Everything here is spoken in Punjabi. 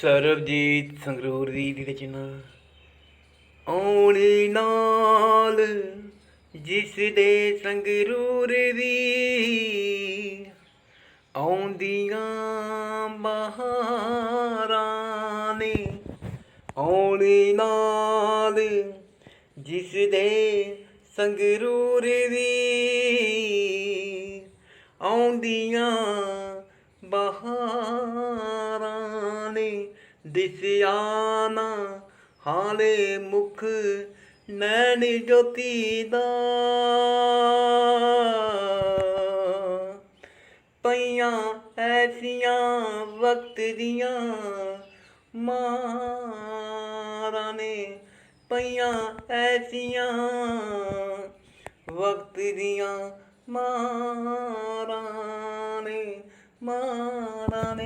ਸਰਬਜੀਤ ਸੰਗਰੂਰ ਦੀ ਦੀ ਰਚਨਾ ਆਉਣੀ ਨਾਲ ਜਿਸ ਦੇ ਸੰਗਰੂਰ ਦੀ ਆਉਂਦੀਆਂ ਬਹਾਰਾਂ ਨੇ, ਆਉਣੀ ਨਾਲ ਜਿਸ ਦੇ ਸੰਗਰੂਰ ਦੀ ਆਉਂਦੀਆਂ ਬਹਾਰਾਂ ਨੇ ਦਿਸਿਆ ਨਾ ਹਾਲੇ ਮੁਖ ਨੈਣ ਜੋਤੀ ਦਾ। ਪਈਆਂ ਐਸੀਆਂ ਵਕਤ ਦੀਆਂ ਮਾਰਾਂ ਨੇ। ਪਈਆਂ ਐਸੀਆਂ ਵਕਤ ਦੀਆਂ ਮਾਰਾਂ ਨੇ। ਮਾਰਾਂ